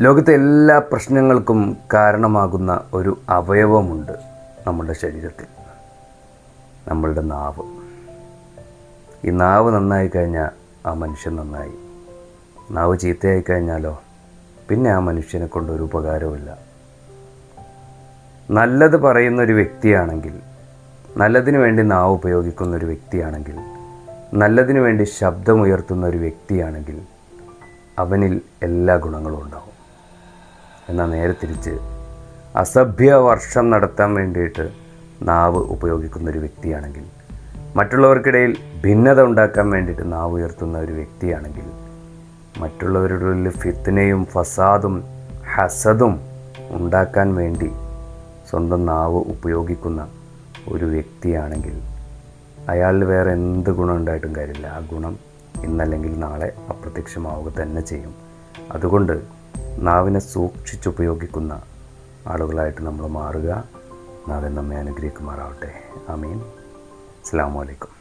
ലോകത്തെ എല്ലാ പ്രശ്നങ്ങൾക്കും കാരണമാകുന്ന ഒരു അവയവമുണ്ട് നമ്മളുടെ ശരീരത്തിൽ. നമ്മളുടെ നാവ്. ഈ നാവ് നന്നായി കഴിഞ്ഞാൽ ആ മനുഷ്യൻ നന്നായി. നാവ് ചീത്തയായി കഴിഞ്ഞാലോ? പിന്നെ ആ മനുഷ്യനെ കൊണ്ടൊരു ഉപകാരമില്ല നല്ലത് പറയുന്ന ഒരു വ്യക്തിയാണെങ്കിൽ നല്ലതിനു വേണ്ടി നാവ് ഉപയോഗിക്കുന്ന ഒരു വ്യക്തിയാണെങ്കിൽ നല്ലതിനു വേണ്ടി ശബ്ദമുയർത്തുന്ന ഒരു വ്യക്തിയാണെങ്കിൽ അവനിൽ എല്ലാ ഗുണങ്ങളും ഉണ്ടാവും. എന്നാൽ നേരെ തിരിച്ച് അസഭ്യ വർഷം നടത്താൻ വേണ്ടിയിട്ട് നാവ് ഉപയോഗിക്കുന്ന ഒരു വ്യക്തിയാണെങ്കിൽ മറ്റുള്ളവർക്കിടയിൽ ഭിന്നത ഉണ്ടാക്കാൻ വേണ്ടിയിട്ട് നാവ് ഉയർത്തുന്ന ഒരു വ്യക്തിയാണെങ്കിൽ മറ്റുള്ളവരുടെ ഉള്ളിൽ ഫസാദും ഹസദും ഉണ്ടാക്കാൻ വേണ്ടി സ്വന്തം നാവ് ഉപയോഗിക്കുന്ന ഒരു വ്യക്തിയാണെങ്കിൽ അയാളിൽ വേറെ എന്ത് ഗുണം ഉണ്ടായിട്ടും കാര്യമില്ല. ആ ഗുണം ഇന്നല്ലെങ്കിൽ നാളെ അപ്രത്യക്ഷമാവുക തന്നെ ചെയ്യും. അതുകൊണ്ട് നാവിനെ സൂക്ഷിച്ചുപയോഗിക്കുന്ന ആളുകളായിട്ട് നമ്മൾ മാറുക. നാവിൻ നമ്മെ അനുഗ്രഹിക്കുമാറാവട്ടെ. അമീൻ അസ്സാം വലൈക്കും